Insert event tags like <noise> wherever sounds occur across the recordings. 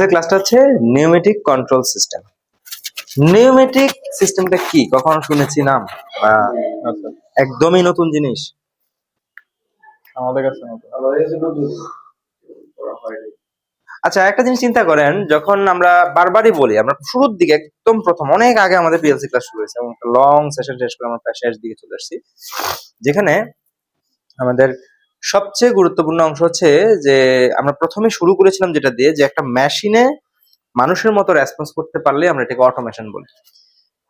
আজকের ক্লাসটা হচ্ছে নিউমেটিক কন্ট্রোল সিস্টেম। নিউমেটিক সিস্টেমটা কি? কখনো শুনেছি নাম? আচ্ছা। একদমই নতুন জিনিস। আমাদের কাছে আচ্ছা একটা জিনিস চিন্তা করেন যখন আমরা বারবারই বলি আমরা শুরুর দিকে একদম প্রথম অনেক আগে আমাদের পিএলসি ক্লাস শুরু হয়েছে এবং লং সেশন শেষ করে আমরা প্রায় শেষ দিকে চলে আসছি যেখানে আমাদের সবচেয়ে গুরুত্বপূর্ণ অংশ হচ্ছে যে আমরা প্রথমে শুরু করেছিলাম যেটা দিয়ে যে একটা মেশিনে মানুষের মতো রেসপন্স করতে পারলে আমরা এটাকে অটোমেশন বলি।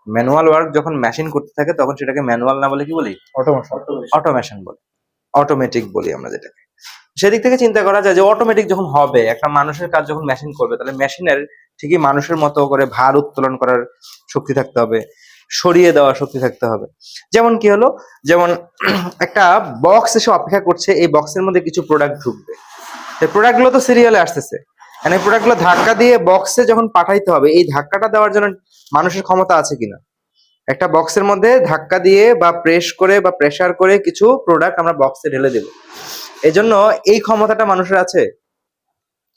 ম্যানুয়াল ওয়ার্ক যখন মেশিন করতে থাকে তখন সেটাকে ম্যানুয়াল না বলে কি বলি? অটোমেশন অটোমেশন বলি। অটোমেটিক বলি আমরা যেটাকে। সেদিক থেকে চিন্তা করা যায় যে অটোমেটিক যখন হবে একটা মানুষের কাজ যখন মেশিন করবে তাহলে মেশিনের ঠিকই মানুষের মতো করে ভার উত্তোলন করার শক্তি থাকতে হবে। সরিয়ে দেওয়ার শক্তি থাকতে হবে। যেমন কি হলো? যেমন <clears throat> একটা বক্স এসে অপেক্ষা করছে, এই বক্সের মধ্যে কিছু প্রোডাক্ট ঢুকবে। প্রোডাক্টগুলো তো সিরিয়ালে আসতেছে। মানে প্রোডাক্টগুলো ধাক্কা দিয়ে বক্সে যখন পাঠাইতে হবে, এই ধাক্কাটা দেওয়ার জন্য মানুষের ক্ষমতা আছে কিনা? একটা বক্সের মধ্যে ধাক্কা দিয়ে বা প্রেস করে বা প্রেসার করে কিছু প্রোডাক্ট আমরা বক্সে ঢেলে দেব। এই জন্য এই ক্ষমতাটা মানুষের আছে?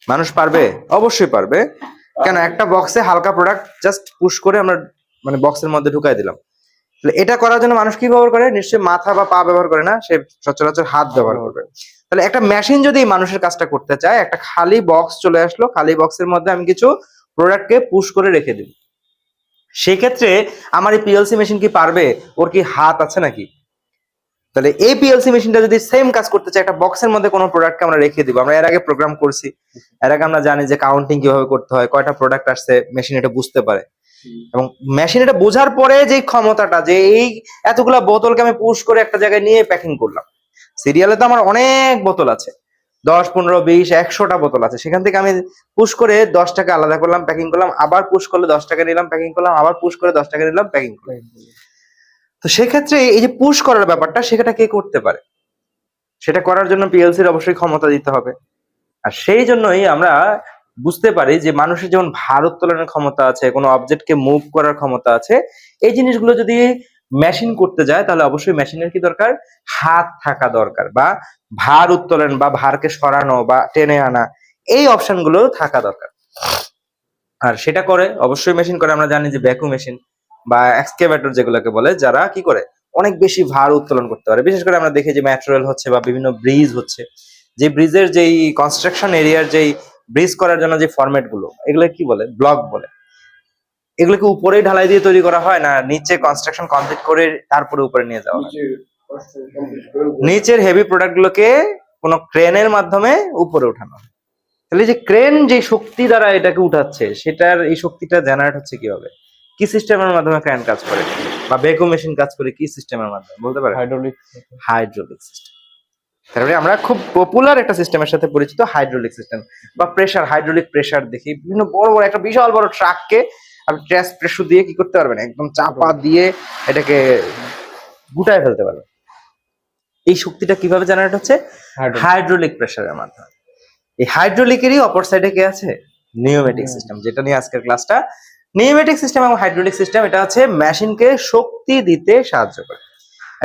মানুষ পারবে? অবশ্যই পারবে। কেন? একটা বক্সে হালকা প্রোডাক্ট জাস্ট পুশ করে আমরা মানে বক্সের মধ্যে ঢুকাই দিলাম। তাহলে এটা করার জন্য মানুষ কি ব্যবহার করে? নিশ্চয়ই মাথা বা পা ব্যবহার করে না সে সচরাচর হাত ব্যবহার করবে। তাহলে একটা মেশিন যদি মানুষের কাজটা করতে চায় একটা খালি বক্স চলে আসলো খালি বক্সের মধ্যে আমি কিছু প্রোডাক্টকে পুশ করে রেখে দিব। সেক্ষেত্রে আমার এই পিএলসি মেশিন কি পারবে? ওর কি হাত আছে নাকি? তাহলে এই পিএলসি মেশিনটা যদি সেম কাজ করতে চায় একটা বক্সের মধ্যে কোনো প্রোডাক্টকে আমরা রেখে দিব। আমরা এর আগে প্রোগ্রাম করছি। এর আগে আমরা জানি যে কাউন্টিং কীভাবে করতে হয় কয়টা প্রোডাক্ট আসছে মেশিন এটা বুঝতে পারে। এবং মেশিন এটা বোঝার পরে যে ক্ষমতাটা যে এই এতগুলা বোতলকে আমি পুশ করে একটা জায়গায় নিয়ে প্যাকিং করলাম। সিরিয়ালে তো আমার অনেক বোতল আছে। দশ পনেরো বিশ একশোটা বোতল আছে। সেখান থেকে আমি পুশ করে দশ টাকা আলাদা করলাম প্যাকিং করলাম আবার পুশ করলে দশ টাকা নিলাম প্যাকিং করলাম আবার পুশ করে দশ টাকা নিলাম প্যাকিং করলাম। তো সেক্ষেত্রে এই যে পুশ করার ব্যাপারটা সেটা কে করতে পারে? সেটা করার জন্য পিএলসির অবশ্যই ক্ষমতা দিতে হবে। আর সেই জন্যই আমরা বুঝতে পারি যে মানুষের যেমন ভার উত্তোলনের ক্ষমতা আছে, কোনো অবজেক্টকে মুভ করার ক্ষমতা আছে, এই জিনিসগুলো যদি মেশিন করতে যায়, তাহলে অবশ্যই মেশিনের কি দরকার? হাত থাকা দরকার বা ভার উত্তোলন বা ভারকে সরানো বা টেনে আনা, এই অপশনগুলো থাকা দরকার। আর সেটা করে, অবশ্যই মেশিন করে, আমরা জানি যে ভ্যাকুম মেশিন বা এক্সকেভেটর যেগুলোকে বলে, যারা কি করে? অনেক বেশি ভার উত্তোলন করতে পারে। বিশেষ করে আমরা দেখি যে মেট্রো রেল হচ্ছে বা বিভিন্ন ব্রিজ হচ্ছে। যে ব্রিজের যেই কনস্ট্রাকশন এরিয়ার যেই ব্রিজ করার জন্য যে ফরম্যাটগুলো এগুলো কি বলে? ব্লক বলে। এগুলোকে উপরেই ঢালাই দিয়ে তৈরি করা হয় না? নিচে কনস্ট্রাকশন কমপ্লিট করে তারপরে উপরে নিয়ে যাওয়া হয়। নিচের হেভি প্রোডাক্ট গুলোকে কোনো ক্রেনের মাধ্যমে উপরে উঠানো হয়। তাহলে যে ক্রেন যে শক্তি দ্বারা এটাকে উঠাচ্ছে সেটার এই শক্তিটা জেনারেট হচ্ছে কীভাবে? কি সিস্টেমের মাধ্যমে ক্রেন কাজ করে? বা বেকো মেশিন কাজ করে কি সিস্টেমের মাধ্যমে? বলতে পারে হাইড্রোলিক হাইড্রোলিক সিস্টেম তারপরে আমরা খুব পপুলার একটা সিস্টেমের সাথে পরিচিত হাইড্রোলিক সিস্টেম বা প্রেশার হাইড্রোলিক প্রেশার দেখি। বিভিন্ন বড় বড় একটা বিশাল বড় ট্রাককে আপনি ট্র্যাস প্রেশার দিয়ে কি করতে পারবেন? একদম চাপা দিয়ে এটাকে গুটায় ফেলতে পারবেন। এই শক্তিটা কীভাবে জেনারেট হচ্ছে? হাইড্রোলিক প্রেশারের মাধ্যমে। এই হাইড্রোলিকেরই অপর সাইডে কে আছে? নিউমেটিক সিস্টেম যেটা নিয়ে আজকের ক্লাসটা নিউমেটিক সিস্টেম এবং হাইড্রোলিক সিস্টেম এটা হচ্ছে মেশিনকে শক্তি দিতে সাহায্য করে।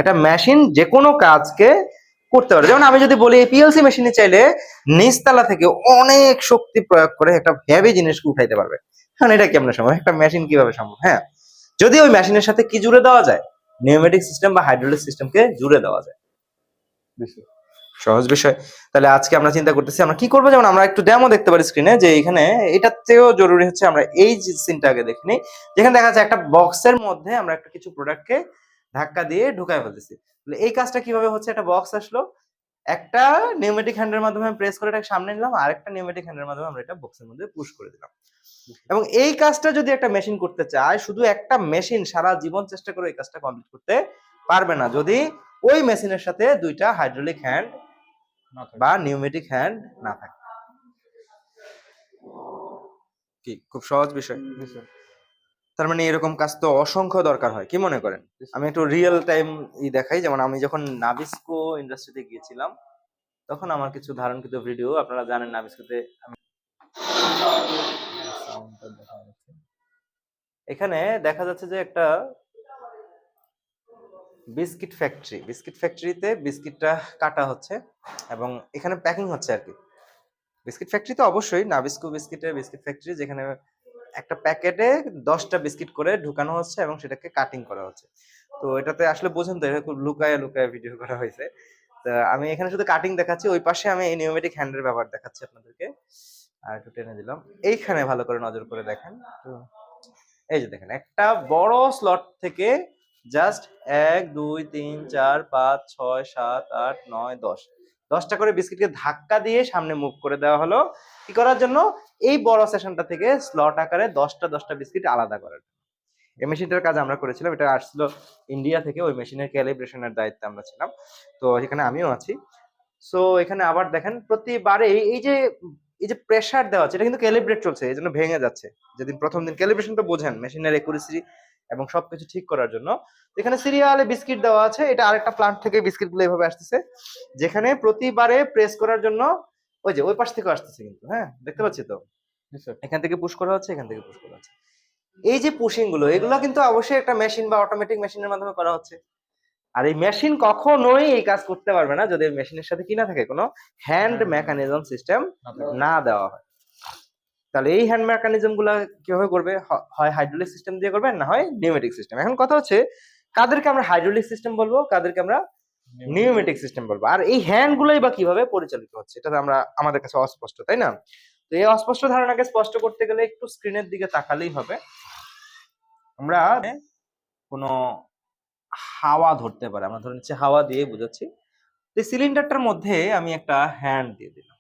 একটা মেশিন যে কোনো কাজকে করতে পারে। যেমন আমি যদি বলি পিএলসি মেশিনে চাইলে নিচতলা থেকে অনেক শক্তি প্রয়োগ করে একটা হেভি জিনিসকে উঠাইতে পারবে। কারণ এটা কেমন সম্ভব? একটা মেশিন কীভাবে সম্ভব? হ্যাঁ? যদি ওই মেশিনের সাথে কি জুড়ে দেওয়া যায়? নিউমেটিক সিস্টেম বা হাইড্রোলিক সিস্টেমকে জুড়ে দেওয়া যায়। সহজ বিষয়। তাহলে আজকে আমরা চিন্তা করতেছি আমরা কি করব? যেমন আমরা একটু ডেমো দেখতে পারি স্ক্রিনে যে এখানে এটার চেয়েও জরুরি হচ্ছে আমরা এই সিনটা আগে দেখে নিই যেখানে দেখা যাচ্ছে একটা বক্সের মধ্যে আমরা একটা কিছু প্রোডাক্টকে ধাক্কা দিয়ে ঢুকায় ফেলতেছি। এই কাজটা কীভাবে হচ্ছে? একটা বক্স আসলো একটা নিউমেটিক হ্যান্ডের মাধ্যমে আমি প্রেস করে এটাকে সামনে নিলাম আর একটা নিউমেটিক হ্যান্ডের মাধ্যমে আমরা এটা বক্সের মধ্যে পুশ করে দিলাম। এবং এই কাজটা যদি একটা মেশিন করতে চায় শুধু একটা মেশিন সারা জীবন চেষ্টা করে এই কাজটা কমপ্লিট করতে পারবে না। যদি ওই মেশিনের সাথে দুইটা হাইড্রোলিক হ্যান্ড বা নিউমেটিক হ্যান্ড না থাকে। কি? খুব সহজ বিষয়। তার মানে এরকম কাজ তো অসংখ্য দরকার হয় কি মনে করেন? আমি একটু রিয়েল টাইম ই দেখাই যেমন আমি যখন নাবিস্কো ইন্ডাস্ট্রিতে গিয়েছিলাম তখন আমার কিছু ধারণকৃত ভিডিও আপনারা জানেন নাবিস্কোতে আমি এখানে দেখা যাচ্ছে যে একটা বিস্কিট ফ্যাক্টরি বিস্কিট ফ্যাক্টরিতে বিস্কিটটা কাটা হচ্ছে এবং এখানে প্যাকিং হচ্ছে আর কি। বিস্কিট ফ্যাক্টরি তো অবশ্যই নাবিস্কো বিস্কিটের বিস্কিট ফ্যাক্টরি যেখানে একটা প্যাকেটে দশটা বিস্কিট করে ঢুকানো হচ্ছে এবং সেটাকে কাটিং করা হচ্ছে। তো এটাতে আসলে বোঝেন তো এটা খুব লুকায় লুকায় ভিডিও করা হয়েছে। তো আমি এখানে শুধু কাটিং দেখাচ্ছি, ওই পাশে আমি এই হ্যান্ডের ব্যবহার দেখাচ্ছি আপনাদেরকে। আর একটু টেনে দিলাম। এইখানে ভালো করে নজর করে দেখেন। তো এই যে দেখেন, একটা বড় স্লট থেকে জাস্ট এক, দুই, তিন, চার, পাঁচ, ছয়, সাত, আট, নয়, দশ। দশটা করে বিস্কিটকে ধাক্কা দিয়ে সামনে মুভ করে দেওয়া হলো। কি করার জন্য? এই বড় সেশনটা থেকে স্লট আকারে দশটা দশটা বিস্কিট আলাদা করার। এই মেশিনটার কাজ আমরা করেছিলাম। এটা আসছিল ইন্ডিয়া থেকে ওই মেশিনের ক্যালিব্রেশনের দায়িত্বে আমরা ছিলাম। তো এখানে আমিও আছি। সো এখানে আবার দেখেন, প্রতিবারে এই যে এই যে প্রেসার দেওয়া আছে এটা কিন্তু ক্যালিব্রেট চলছে, এই জন্য ভেঙে যাচ্ছে। যেদিন প্রথম দিন ক্যালিব্রেশন তো বোঝেন মেশিনের একুরেসি এবং সবকিছু ঠিক করার জন্য। এখানে সিরিয়ালে বিস্কিট দেওয়া আছে। এটা আরেকটা প্লান্ট থেকে বিস্কিটগুলো এভাবে আসতেছে। যেখানে প্রতিবারে প্রেস করার জন্য ওই যে ওই পাশ থেকে আসতেছে কিন্তু হ্যাঁ? দেখতে পাচ্ছি তো? এখান থেকে পুশ করা হচ্ছে এখান থেকে পুশ করা হচ্ছে। এই যে পুশিংগুলো এগুলো কিন্তু অবশ্যই একটা মেশিন বা অটোমেটিক মেশিনের মাধ্যমে করা হচ্ছে। আর এই মেশিন কখনোই এই কাজ করতে পারবে না যদি মেশিনের সাথে কি না থাকে কোনো হ্যান্ড মেকানিজম সিস্টেম না দেওয়া হয়। তাহলে এই হ্যান্ড মেকানিজমগুলা কীভাবে করবে? হয় হাইড্রোলিক সিস্টেম দিয়ে করবে না হয় নিউমেটিক সিস্টেম এখন কথা হচ্ছে কাদেরকে আমরা হাইড্রোলিক সিস্টেম বলব কাদেরকে আমরা নিউমেটিক সিস্টেম বলব। আর এই হ্যান্ড গুলোই বা কীভাবে পরিচালিত হচ্ছে এটা আমরা আমাদের কাছে অস্পষ্ট তাই না? তো এই অস্পষ্ট ধারণাকে স্পষ্ট করতে গেলে একটু স্ক্রিনের দিকে তাকালেই হবে। আমরা কোনো হাওয়া ধরতে পারে আমরা ধরে নিচ্ছি হাওয়া দিয়ে বুঝাচ্ছি। এই সিলিন্ডারটার মধ্যে আমি একটা হ্যান্ড দিয়ে দিলাম।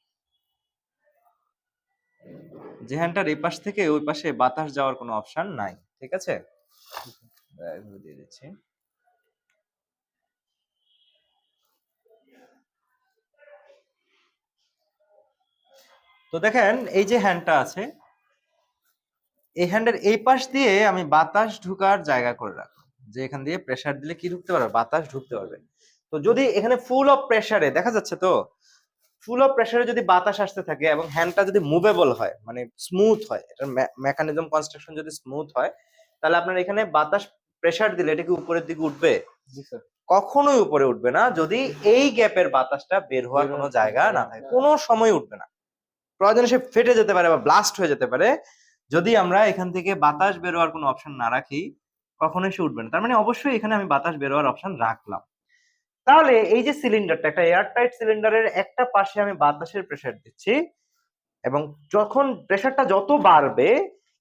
যে হ্যান্ডটার এই পাশ থেকে ওই পাশে বাতাস যাওয়ার কোনো অপশন নাই, ঠিক আছে? দিচ্ছি। তো দেখেন, এই যে হ্যান্ডটা আছে, এই হ্যান্ডের এই পাশ দিয়ে আমি বাতাস ঢুকার জায়গা করে রাখলাম যে এখান দিয়ে প্রেসার দিলে কি ঢুকতে পারবে? বাতাস ঢুকতে পারবে। তো যদি এখানে ফুল অফ প্রেসারে দেখা যাচ্ছে তো? ফুল অফ প্রেসারে যদি বাতাস আসতে থাকে এবং হ্যান্ডটা যদি মুভেবল হয় মানে স্মুথ হয় এটার মেকানিজম কনস্ট্রাকশন যদি স্মুথ হয় তাহলে আপনার এখানে বাতাস প্রেসার দিলে এটা কি উপরের দিকে উঠবে? জি স্যার কখনোই উপরে উঠবে না। যদি এই গ্যাপের বাতাসটা বের হওয়ার কোনো জায়গা না থাকে। কোনো সময় উঠবে না। প্রয়োজনে সে ফেটে যেতে পারে বা ব্লাস্ট হয়ে যেতে পারে। যদি আমরা এখান থেকে বাতাস বের হওয়ার কোনো অপশন না রাখি কখনোই সে উঠবে না। তার মানে অবশ্যই এখানে আমি বাতাস বের হওয়ার অপশন রাখলাম। তাহলে এই যে সিলিন্ডারটা একটা এয়ারটাইট সিলিন্ডারের একটা পাশে আমি বাতাসের প্রেসার দিচ্ছি এবং যখন প্রেসারটা যত বাড়বে,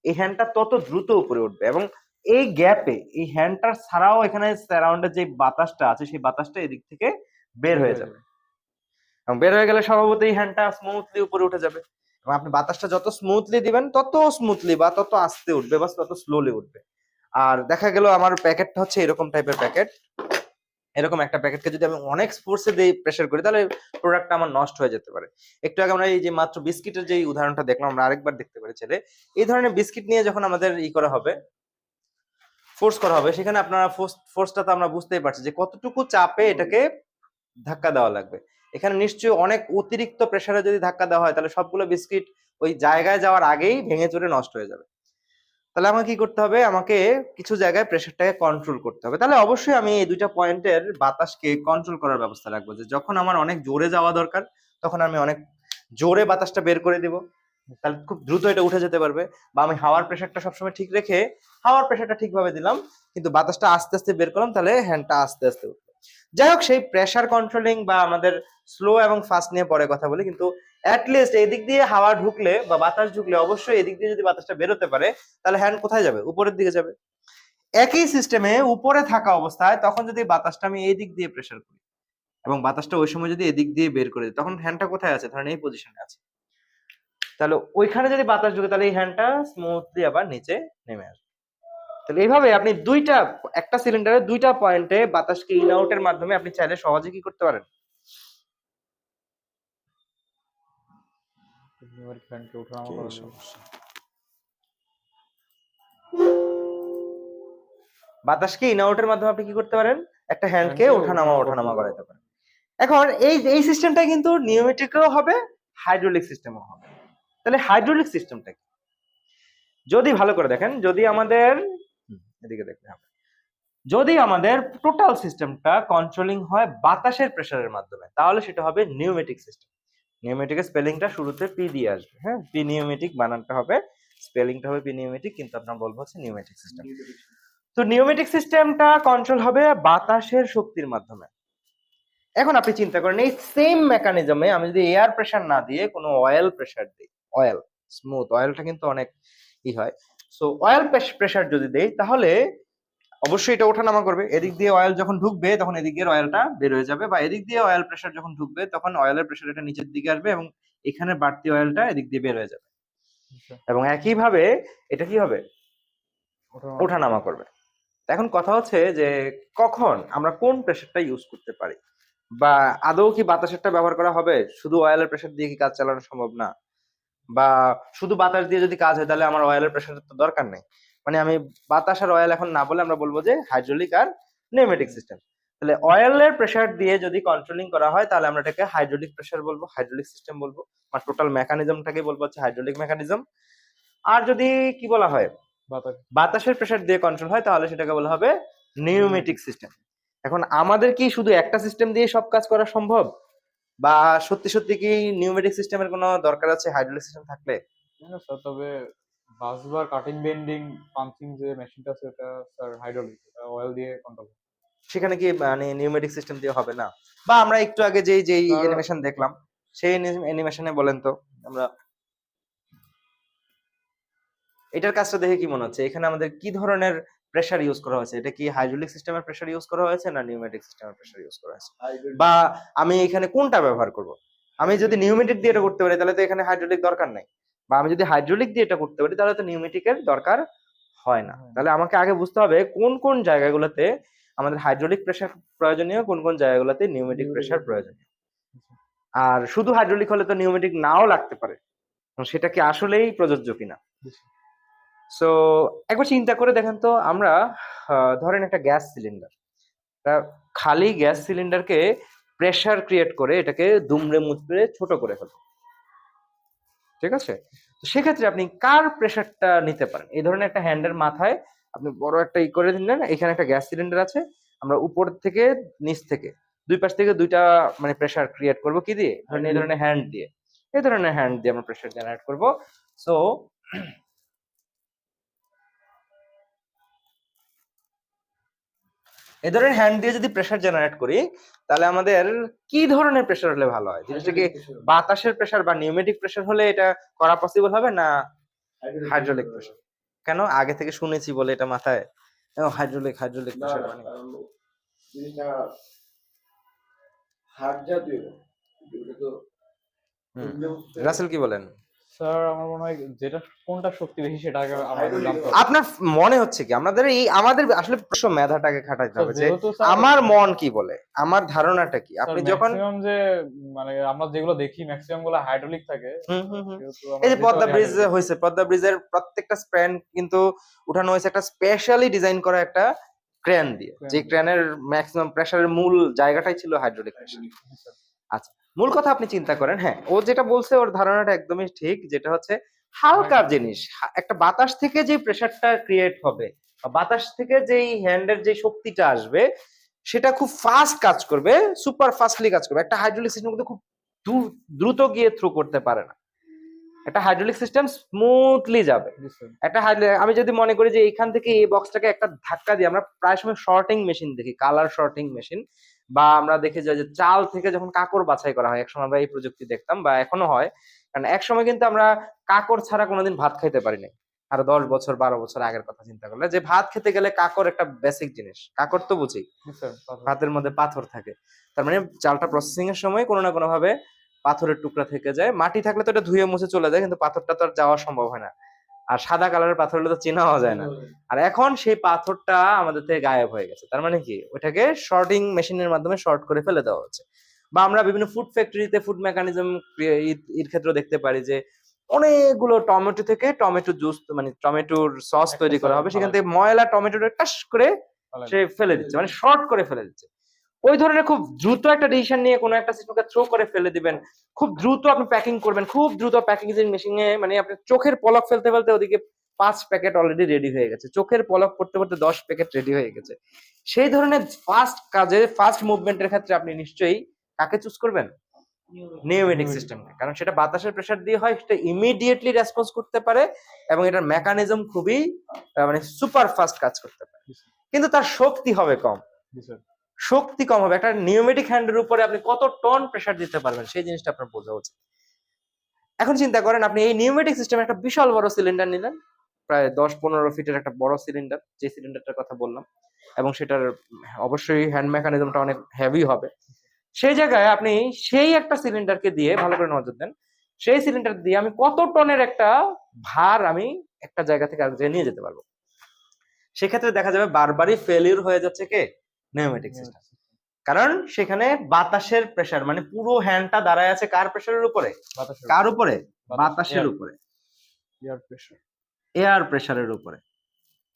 এই হ্যান্ডটা তত দ্রুত উপরে উঠবে এবং এই গ্যাপে এই হ্যান্ডটার ছাড়াও এখানে সারাউন্ডে যে বাতাসটা আছে, সেই বাতাসটা এদিক থেকে বের হয়ে যাবে। এবং বের হয়ে গেলে স্বভাবত এই হ্যান্ডটা স্মুথলি উপরে উঠে যাবে। এবং আপনি বাতাসটা যত স্মুথলি দিবেন, তত স্মুথলি বা তত আস্তে উঠবে বা তত স্লোলি উঠবে। আর দেখা গেল আমার প্যাকেটটা হচ্ছে এরকম টাইপের প্যাকেট। এরকম একটা প্যাকেটকে যদি আমি অনেক ফোর্সে দিয়ে প্রেশার করি, তাহলে প্রোডাক্টটা আমার নষ্ট হয়ে যেতে পারে। একটু আগে আমরা এই যে মাত্র বিস্কিটের যে উদাহরণটা দেখলাম, আমরা আরেকবার দেখতে পারি ছেলে। এই ধরনের বিস্কিট নিয়ে যখন আমাদের ই করা হবে ফোর্স করা হবে, সেখানে আপনারা ফোর্সটা তো আমরা বুঝতেই পারছি যে কতটুকু চাপে এটাকে ধাক্কা দেওয়া লাগবে। এখানে নিশ্চয়ই অনেক অতিরিক্ত প্রেশারে যদি ধাক্কা দেওয়া হয়, তাহলে সবগুলো বিস্কিট ওই জায়গায় যাওয়ার আগেই ভেঙে চুরে নষ্ট হয়ে যাবে। তাহলে আমাকে কি করতে হবে? আমাকে কিছু জায়গায় প্রেশারটাকে কন্ট্রোল করতে হবে। তাহলে অবশ্যই আমি এই দুইটা পয়েন্টের বাতাসকে কন্ট্রোল করার ব্যবস্থা রাখব যে যখন আমার অনেক জোরে যাওয়া দরকার, তখন আমি অনেক জোরে বাতাসটা বের করে দিব। তাহলে খুব দ্রুত এটা উঠে যেতে পারবে বা আমি হাওয়ার প্রেশারটা সবসময় ঠিক রেখে হাওয়ার প্রেশারটা ঠিকভাবে দিলাম, কিন্তু বাতাসটা আস্তে আস্তে বের করলাম, তাহলে হ্যান্ডটা আস্তে আস্তে উঠবে। যাই হোক, সেই প্রেশার কন্ট্রোলিং বা আমাদের স্লো এবং ফাস্ট নিয়ে পরে কথা বলি, কিন্তু অ্যাটলিস্ট এদিক দিয়ে হাওয়া ঢুকলে বা বাতাস ঢুকলে অবশ্যই এদিক দিয়ে যদি বাতাসটা বেরোতে পারে, তাহলে হ্যান্ড কোথায় যাবে? উপরের দিকে যাবে। একই সিস্টেমে উপরে থাকা অবস্থায় তখন যদি বাতাসটা আমি এই দিক দিয়ে প্রেসার করি এবং বাতাসটা ওই সময় যদি এদিক দিয়ে বের করে দিই, তখন হ্যান্ডটা কোথায় আছে? ধরেন এই পজিশনে আছে। তাহলে ওইখানে যদি বাতাস ঢুকে, তাহলে এই হ্যান্ডটা স্মুথলি আবার নিচে নেমে আসবে। তাহলে এইভাবে আপনি দুইটা, একটা সিলিন্ডারে দুইটা পয়েন্টে বাতাসকে ইন আউটের মাধ্যমে আপনি চাইলে সহজে কি করতে পারেন? এবার ফ্যানকে ওঠানামা করা। বাতাসকে ইন আউটের মাধ্যমে আপনি কি করতে পারেন? একটা হ্যান্ডকে ওঠানামা ওঠানামা ওঠানামা করাতে পারেন। এখন এই এই সিস্টেমটা কিন্তু নিউমেটিকও হবে হাইড্রোলিক সিস্টেমও হবে। তাহলে হাইড্রোলিক সিস্টেমটা কি? যদি ভালো করে দেখেন যদি আমাদের এদিকে দেখতে হবে। যদি আমাদের টোটাল সিস্টেমটা কন্ট্রোলিং হয় বাতাসের প্রেসারের মাধ্যমে তাহলে সেটা হবে নিউমেটিক সিস্টেম নিউমেটিকের স্পেলিংটা শুরুতে পি দিয়ে আসবে। হ্যাঁ পি নিউমেটিক বানানটা হবে স্পেলিংটা হবে পি নিউমেটিক কিন্তু আপনার বলব হচ্ছে নিউমেটিক সিস্টেম তো নিউমেটিক সিস্টেমটা কন্ট্রোল হবে বাতাসের শক্তির মাধ্যমে। এখন আপনি চিন্তা করেন এই সেম মেকানিজমে আমি যদি এয়ার প্রেসার না দিয়ে কোনো অয়েল প্রেসার দিই অয়েল স্মুথ অয়েলটা কিন্তু অনেক ই হয়। সো অয়েল প্রেসার যদি দেই তাহলে অবশ্যই এটা ওঠানামা করবে। এদিক দিয়ে অয়েল যখন ঢুকবে তখন এদিক দিয়ে অয়েলটা বের হয়ে যাবে বা এদিক দিয়ে অয়েল প্রেশার যখন ঢুকবে তখন অয়েলের প্রেসার এটা নিচের দিকে আসবে এবং এখানে বাড়তি অয়েলটা এদিক দিয়ে বের হয়ে যাবে। আচ্ছা, এবং একইভাবে এটা কি হবে। ওঠানামা। করবে। এখন কথা হচ্ছে যে কখন আমরা কোন প্রেশারটা ইউজ করতে পারি? বা আদৌ কি বাতাসেরটা ব্যবহার করা হবে? শুধু অয়েলের প্রেশার দিয়ে কি কাজ চালানো সম্ভব না? বা শুধু বাতাস দিয়ে যদি কাজ হয় তাহলে আমার অয়েলের প্রেশারের তো দরকার নেই। মানে আমি বাতাস আর অয়েল এখন না বলে আমরা বলব যে হাইড্রোলিক আর নিউমেটিক সিস্টেম। তাহলে অয়েলের প্রেসার দিয়ে যদি কন্ট্রোলিং করা হয় তাহলে আমরা এটাকে হাইড্রোলিক প্রেসার বলব হাইড্রোলিক সিস্টেম বলব। আর টোটাল মেকানিজমটাকে বলব হচ্ছে হাইড্রোলিক মেকানিজম আর যদি কি বলা হয়? বাতাসের প্রেসার দিয়ে কন্ট্রোল হয় তাহলে সেটাকে বলা হবে নিউমেটিক সিস্টেম এখন আমাদের কি শুধু একটা সিস্টেম দিয়ে সব কাজ করা সম্ভব? বা সত্যি সত্যি কি নিউমেটিক সিস্টেমের কোনো দরকার আছে হাইড্রোলিক সিস্টেম থাকলে? তবে বাসবার কাটিং বেন্ডিং পাঞ্চিং যে মেশিনটা আছে ওটা স্যার হাইড্রোলিক এটা অয়েল দিয়ে কন্ট্রোল সেখানে কি মানে নিউমেটিক সিস্টেম দিয়ে হবে না? বা আমরা একটু আগে যেই যেই অ্যানিমেশন দেখলাম সেই অ্যানিমেশনে বলেন তো আমরা এটার কাজটা দেখে কি মনে হচ্ছে? এখানে আমাদের কি ধরনের প্রেসার ইউজ করা হয়েছে? এটা কি হাইড্রোলিক সিস্টেমের প্রেসার ইউজ করা হয়েছে না নিউমেটিক সিস্টেমের প্রেসার ইউজ করা হয়েছে? বা আমি এখানে কোনটা ব্যবহার করব? আমি যদি নিউমেটিক দিয়ে এটা করতে পারি তাহলে তো এখানে হাইড্রোলিক দরকার নাই। বা আমি যদি হাইড্রোলিক দিয়ে এটা করতে পারি তাহলে তো নিউমেটিকের দরকার হয় না। তাহলে আমাকে আগে বুঝতে হবে কোন কোন জায়গাগুলোতে আমাদের হাইড্রোলিক প্রেসার প্রয়োজনীয় কোন কোন জায়গাগুলোতে নিউমেটিক প্রেসার প্রয়োজনীয়। আর শুধু হাইড্রোলিক হলে তো নিউমেটিক নাও লাগতে পারে সেটা কি আসলেই প্রযোজ্য কিনা? সো একবার চিন্তা করে দেখেন তো আমরা ধরেন একটা গ্যাস সিলিন্ডার তা খালি গ্যাস সিলিন্ডারকে প্রেসার ক্রিয়েট করে এটাকে দুমড়ে মুচড়ে ছোট করে ফেলব। ঠিক আছে? তো সেক্ষেত্রে আপনি কার প্রেশারটা নিতে পারেন? এই ধরনের একটা হ্যান্ডের মাথায় আপনি বড় একটা ই করে দিলেন এখানে একটা গ্যাস সিলিন্ডার আছে আমরা উপর থেকে নিচ থেকে দুই পাশ থেকে দুইটা মানে প্রেশার ক্রিয়েট করব কি দিয়ে? ধরেন এই ধরনের হ্যান্ড দিয়ে। এই ধরনের হ্যান্ড দিয়ে আমরা প্রেশার জেনারেট করব। সো এই ধরনের হ্যান্ড দিয়ে যদি প্রেসার জেনারেট করি তাহলে আমাদের কি ধরনের প্রেসার হলে ভালো হয়? জিনিসটা কি বাতাসের প্রেসার বা নিউমেটিক প্রেসার হলে এটা করা পসিবল হবে না হাইড্রোলিক প্রেসার কেন? আগে থেকে শুনেছি বলে এটা মাথায়। হাইড্রোলিক হাইড্রোলিক প্রেসার মানে। রাসেল কি বলেন? স্যার আমার মনে হয় যেটা কোনটা শক্তি বেশি সেটা আগে আমাদের আপনার মনে হচ্ছে কি আমাদের এই আমাদের আসলে প্রশ্ন মেধাটাকে খাটাইতে হবে যে আমার মন কি বলে আমার ধারণাটা কি? আপনি যখন যে মানে আমরা যেগুলো দেখি ম্যাক্সিমামগুলো হাইড্রোলিক থাকে। হুম হুম হুম। এই যে পদ্মা ব্রিজ হয়েছে পদ্মা ব্রিজের প্রত্যেকটা স্প্যান কিন্তু উঠানো হয়েছে একটা স্পেশালি ডিজাইন করা একটা ক্রেন দিয়ে। যে ক্রেনের ম্যাক্সিমাম প্রেসারের মূল জায়গাটাই ছিল হাইড্রোলিক প্রেসার আচ্ছা। মূল কথা আপনি চিন্তা করেন হ্যাঁ ও যেটা বলছে ওর ধারণাটা একদমই ঠিক যেটা হচ্ছে হালকা জিনিস একটা বাতাস থেকে যে প্রেশারটা ক্রিয়েট হবে বাতাস থেকে যেই হ্যান্ডের যে শক্তিটা আসবে সেটা খুব ফাস্ট কাজ করবে সুপার ফাস্টলি কাজ করবে। একটা হাইড্রোলিক সিস্টেম কিন্তু খুব দ্রু- দ্রুত গিয়ে থ্রু করতে পারে না। একটা হাইড্রোলিক সিস্টেম স্মুথলি যাবে। একটা আমি যদি মনে করি যে এখান থেকে এই বক্সটাকে একটা ধাক্কা দিয়ে আমরা প্রায় সময় শর্টিং মেশিন দেখি কালার শর্টিং মেশিন বা আমরা দেখি যে যে চাল থেকে যখন কাকর বাছাই করা হয় একসময় আমরা এই প্রযুক্তি দেখতাম বা এখনও হয় কারণ একসময় কিন্তু আমরা কাকর ছাড়া কোনোদিন ভাত খাইতে পারি নাই। আরও দশ বছর বারো বছর আগের কথা চিন্তা করলে যে ভাত খেতে গেলে কাকর একটা বেসিক জিনিস। কাকর তো বুঝি ভাতের মধ্যে পাথর থাকে। তার মানে চালটা প্রসেসিং এর সময় কোনো না কোনো ভাবে পাথরের টুকরা থেকে যায়। মাটি থাকলে তো এটা ধুয়ে মুছে চলে যায় কিন্তু পাথরটা তো আর যাওয়া সম্ভব হয় না। আর সাদা কালারের পাথর হলে তো চেনাও যায় না। আর এখন সেই পাথরটা আমাদের থেকে গায়েব হয়ে গেছে। তার মানে কি? ওটাকে শর্টিং মেশিনের মাধ্যমে শর্ট করে ফেলে দেওয়া হচ্ছে। বা আমরা বিভিন্ন ফুড ফ্যাক্টরিতে ফুড মেকানিজম এর ক্ষেত্রে দেখতে পারি যে অনেকগুলো টমেটো থেকে টমেটো জুস মানে টমেটোর সস তৈরি করা হবে। সেখান থেকে ময়লা টমেটোটা টাস করে সে ফেলে দিচ্ছে। মানে শর্ট করে ফেলে দিচ্ছে। ওই ধরনের খুব দ্রুত একটা ডিসিশন নিয়ে কোনো একটা সিস্টেমকে থ্রো করে ফেলে দিবেন। খুব দ্রুত আপনি প্যাকিং করবেন, খুব দ্রুত প্যাকেজিং মেশিনে মানে আপনি চোখের পলক ফেলতে ফেলতে ওদিকে পাঁচ প্যাকেট অলরেডি রেডি হয়ে গেছে। চোখের পলক পড়তে পড়তে দশ প্যাকেট রেডি হয়ে গেছে। সেই ধরনের ফাস্ট কাজে ফাস্ট মুভমেন্টের ক্ষেত্রে আপনি নিশ্চয়ই কাকে চুজ করবেন? নিউমেটিক সিস্টেম কারণ সেটা বাতাসের প্রেসার দিয়ে হয়, সেটা ইমিডিয়েটলি রেসপন্স করতে পারে এবং এটার মেকানিজম খুবই মানে সুপার ফাস্ট কাজ করতে পারে। কিন্তু তার শক্তি হবে কম। শক্তি কম হবে, একটা নিউমেটিক হ্যান্ডের উপরে আপনি কত টন প্রেসার দিতে পারবেন, সেই জিনিসটা আপনার বোঝা উচিত। এখন চিন্তা করেন, আপনি এই নিউমেটিক সিস্টেমে একটা বিশাল বড় সিলিন্ডার নিলেন, প্রায় দশ পনেরো ফিটের একটা বড় সিলিন্ডার যে সিলিন্ডারটার কথা বললাম, এবং সেটার অবশ্যই হ্যান্ড মেকানিজমটা অনেক হেভি হবে। সেই জায়গায় আপনি সেই একটা সিলিন্ডারকে দিয়ে ভালো করে নজর দেন, সেই সিলিন্ডার দিয়ে আমি কত টনের একটা ভার আমি একটা জায়গা থেকে আরেক জায়গায় নিয়ে যেতে পারব। সেক্ষেত্রে দেখা যাবে বারবারই ফেলিউর হয়ে যাচ্ছে কে? নিউমেটিক সিস্টেম কারণ সেখানে বাতাসের প্রেসার মানে পুরো হ্যান্ডটা দাঁড়ায় আছে কার প্রেসারের উপরে? কার উপরে। বাতাসের উপরে। এয়ার প্রেশার এয়ার প্রেসারের উপরে।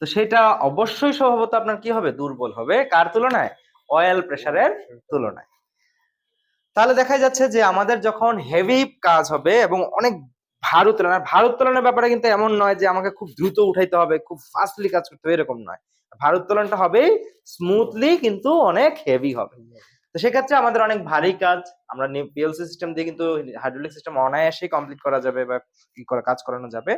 তো সেটা অবশ্যই স্বভাবত আপনার কি হবে? দুর্বল হবে। কার তুলনায়? অয়েল প্রেসারের তুলনায়। তাহলে দেখা যাচ্ছে যে আমাদের যখন হেভি কাজ হবে এবং অনেক ভার উত্তোলন আর ভার উত্তোলনের ব্যাপারে কিন্তু এমন নয় যে আমাকে খুব দ্রুত উঠাইতে হবে খুব ফাস্টলি কাজ করতে হবে এরকম নয়। ভার উত্তোলনটা হবে স্মুথলি কিন্তু অনেক হেভি হবে। তো সেক্ষেত্রে আমাদের অনেক ভারী কাজ, আমরা পিএলসি সিস্টেম দিয়ে কিন্তু হাইড্রোলিক সিস্টেম অনায়াসেই কমপ্লিট করা যাবে বা কাজ করানো যাবে।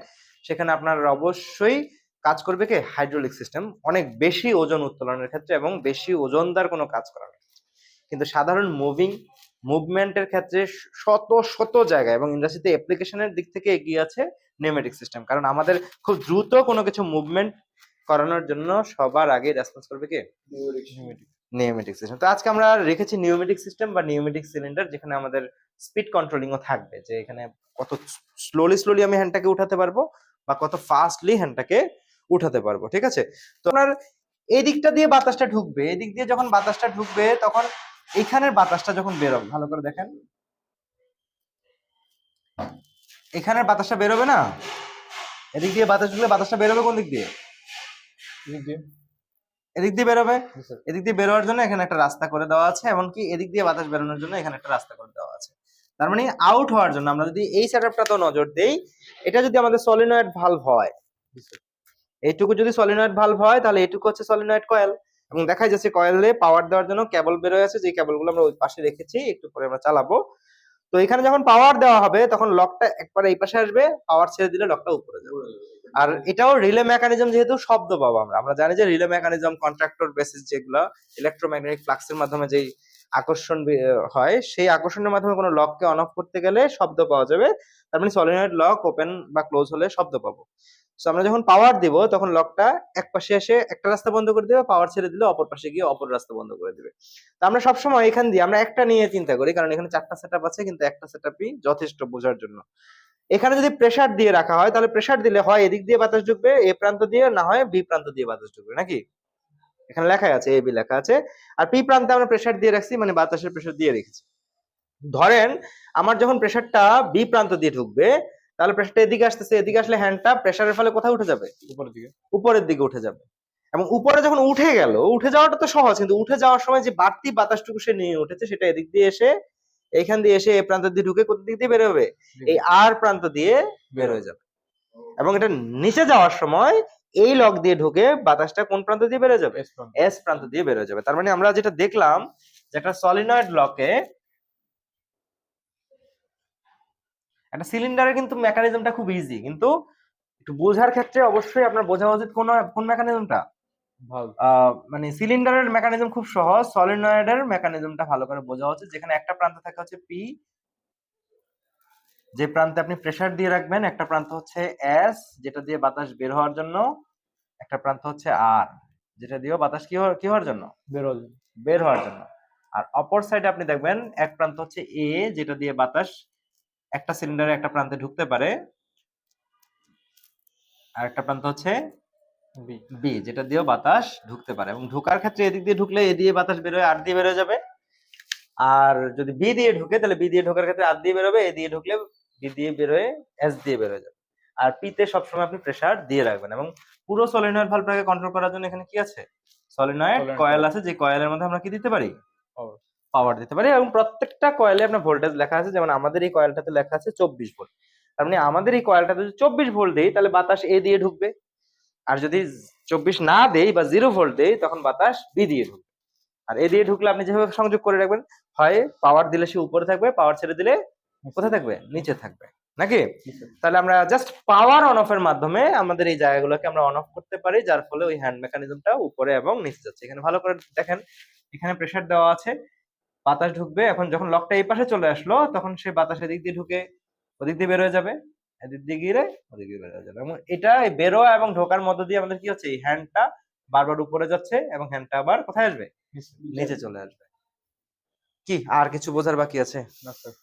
সেখানে আপনার অবশ্যই কাজ করবে কি? হাইড্রোলিক সিস্টেম অনেক বেশি ওজন উত্তোলনের ক্ষেত্রে এবং বেশি ওজনদার কোনো কাজ করানো কিন্তু সাধারণ মুভিং মুভমেন্টের ক্ষেত্রে শত শত জায়গায় এবং ইন্ডাস্ট্রিতে অ্যাপ্লিকেশনের দিক থেকে এগিয়ে আছে নিউমেটিক সিস্টেম কারণ আমাদের খুব দ্রুত কোনো কিছু মুভমেন্ট করানোর জন্য সবার আগে রেসপন্স করবে কি? নিউমেটিক নিউমেটিক সিস্টেম তো আজকে আমরা রেখেছি নিউমেটিক সিস্টেম বা নিউমেটিক সিলিন্ডার যেখানে আমাদের স্পিড কন্ট্রোলিংও থাকবে যে এখানে কত স্লোলি স্লোলি আমি হ্যান্ডটাকে উঠাতে পারব বা কত ফাস্টলি হ্যান্ডটাকে উঠাতে পারব ঠিক আছে? তো আপনার এই দিকটা দিয়ে বাতাসটা ঢুকবে এই দিক দিয়ে যখন বাতাসটা ঢুকবে তখন এখানের বাতাসটা যখন বেরোবে ভালো করে দেখেন। এখানের বাতাসটা বেরোবে না? এদিক দিয়ে বাতাস ঢুকলে বাতাসটা বেরোবে কোন দিক দিয়ে? এদিক দিয়ে। বেরোবে? এদিক দিয়ে বেরোয়ার জন্য এখানে একটা রাস্তা করে দেওয়া আছে এমনকি এদিক দিয়ে বাতাস বেরোনোর জন্য এখানে একটা রাস্তা করে দেওয়া আছে। তার মানে আউট হওয়ার জন্য আমরা যদি এই সেটআপটাতেও নজর দেই এটা যদি আমাদের সলিনয়েড ভালভ হয় এইটুকু যদি সলিনয়েড ভালভ হয় তাহলে এইটুকু হচ্ছে সলিনয়েড কয়েল এবং দেখা যাচ্ছে কয়েলে পাওয়ার দেওয়ার জন্য কেবল বেরোয় আছে যে কেবলগুলো আমরা ওই পাশে রেখেছি একটু পরে আমরা চালাবো। তো এখানে যখন পাওয়ার দেওয়া হবে, তখন লকটা একবার এই পাশে আসবে পাওয়ার ছেড়ে দিলে লকটা উপরে যাবে। আর এটাও রিলে মেকানিজম যেহেতু শব্দ পাবো আমরা। আমরা জানি যে রিলে মেকানিজম কন্ট্রাক্টর বেসিস যেগুলো ইলেকট্রোম্যাগনেটিক ফ্লাক্সের মাধ্যমে যেই আকর্ষণ হয়, সেই আকর্ষণের মাধ্যমে কোনো লককে অন অফ করতে গেলে শব্দ পাওয়া যাবে। তার মানে সলিনয়েড লক ওপেন বা ক্লোজ হলে শব্দ পাবো। সো আমরা যখন পাওয়ার দিব, তখন লকটা এক পাশে এসে একটা রাস্তা বন্ধ করে দেবে পাওয়ার ছেড়ে দিলে অপর পাশে গিয়ে অপর রাস্তা বন্ধ করে দিবে। তো আমরা সবসময় এখান দিয়ে, আমরা একটা নিয়ে চিন্তা করি, কারণ এখানে চারটা সেটআপ আছে, কিন্তু একটা সেটআপই যথেষ্ট বোঝার জন্য। এখানে যদি প্রেসার দিয়ে রাখা হয়, তাহলে প্রেসার দিলে হয় এদিক দিয়ে বাতাস ঢুকবে, এ প্রান্ত দিয়ে, না হয় বি প্রান্ত দিয়ে বাতাস ঢুকবে, নাকি? এখানে লেখা আছে, এ, বি লেখা আছে। আর পি প্রান্তে আমরা প্রেসার দিয়ে রাখছি মানে বাতাসের প্রেসার দিয়ে রেখেছি। ধরেন, আমার যখন প্রেসারটা বি প্রান্ত দিয়ে ঢুকবে তাহলে প্রেসারটা এদিকে আসতেছে এদিকে আসলে হ্যান্ডটা প্রেসারের ফলে কোথায় উঠে যাবে? উপরের দিকে। উপরের দিকে উঠে যাবে। এবং উপরে যখন উঠে গেল উঠে যাওয়াটা তো সহজ কিন্তু উঠে যাওয়ার সময় যে বাড়তি বাতাসটুকু সে নিয়ে উঠেছে সেটা এদিক দিয়ে এসে এখান দিয়ে এসে এ প্রান্ত দিয়ে ঢুকে কোন দিক দিয়ে বেরোবে এই আর প্রান্ত দিয়ে বের হয়ে যাবে। এবং এটা নিচে যাওয়ার সময় এই লক দিয়ে ঢুকে বাতাসটা কোন প্রান্ত দিয়ে বেরোয় যাবে? এস প্রান্ত। এস প্রান্ত দিয়ে বেরোয় যাবে। তার মানে আমরা যেটা দেখলাম যে একটা সলিনয়েড লকে একটা সিলিন্ডারের কিন্তু মেকানিজমটা খুব ইজি কিন্তু একটু বোঝার ক্ষেত্রে অবশ্যই আপনার বোঝা উচিত কোন কোন মেকানিজমটা মানে সিলিন্ডারের মেকানিজম খুব সহজ সলিনয়েডের মেকানিজমটা ভালো করে বোঝা উচিত যেখানে একটা প্রান্ত থাকে হচ্ছে পি যে প্রান্তে আপনি প্রেসার দিয়ে রাখবেন একটা প্রান্ত হচ্ছে এস যেটা দিয়ে বাতাস বের হওয়ার জন্য একটা প্রান্ত হচ্ছে আর যেটা দিয়েও বাতাস কি হওয়ার কি হওয়ার জন্য? বেরোল বের হওয়ার জন্য। আর অপর সাইডে আপনি দেখবেন এক প্রান্ত হচ্ছে এ যেটা দিয়ে বাতাস একটা সিলিন্ডারে একটা প্রান্তে ঢুকতে পারে। আর একটা প্রান্ত হচ্ছে বি যেটা দিয়েও বাতাস ঢুকতে পারে। এবং ঢোকার ক্ষেত্রে এদিক দিয়ে ঢুকলে এ দিয়ে বাতাস বেরোয় আর দিয়ে বেরোয় যাবে। আর যদি বি দিয়ে ঢুকে তাহলে বি দিয়ে ঢোকার ক্ষেত্রে আর দিয়ে বেরোবে এ দিয়ে ঢুকলে বি দিয়ে বেরোয় এস দিয়ে বেরোয় যাবে। আর পি তে সবসময় আপনি প্রেসার দিয়ে রাখবেন। এবং পুরো সলিনয়েড ভালভটাকে কন্ট্রোল করার জন্য এখানে কি আছে? সলিনয়েড কয়েল আছে যে কয়েলের মধ্যে আমরা কি দিতে পারি। পাওয়ার দিতে পারি এবং প্রত্যেকটা কয়েলে আপনার ভোল্টেজ লেখা আছে যেমন আমাদের এই কয়েলটাতে লেখা আছে চব্বিশ ভোল্ট তার মানে আমাদের এই কয়েলটাতে যদি চব্বিশ ভোল্ট দেই তাহলে বাতাস এ দিয়ে ঢুকবে। আর যদি চব্বিশ না দেই বা জিরো ভোল্ট দেই তখন বাতাস বি দিয়ে ঢুকবে। আর এ দিয়ে ঢুকলে আপনি যেভাবে সংযোগ করে রাখবেন হয় পাওয়ার দিলে সে উপরে থাকবে পাওয়ার ছেড়ে দিলে কোথায় থাকবে? নিচে থাকবে। নাকি? তাহলে আমরা জাস্ট পাওয়ার অন অফ এর মাধ্যমে আমাদের এই জায়গাগুলোকে আমরা অন অফ করতে পারি যার ফলে ওই হ্যান্ড মেকানিজমটা উপরে এবং নিচে যাচ্ছে। এখানে ভালো করে দেখেন এখানে প্রেসার দেওয়া আছে। বাতাস ঢুকবে এখন যখন লকটা এই পাশে চলে আসলো তখন সে বাতাস এদিক দিয়ে ঢুকে ওদিক দিয়ে বেরোয় যাবে। এদিক দিয়ে গিয়ে ওদিক দিয়ে বের হয়ে যাবে। এবং এটা বেরোয়া এবং ঢোকার মধ্য দিয়ে আমাদের কি হচ্ছে? এই হ্যান্ডটা বারবার উপরে যাচ্ছে এবং হ্যান্ডটা আবার কোথায় আসবে? নিচে। চলে আসবে। কি? আর কিছু বোঝার বাকি আছে? না স্যার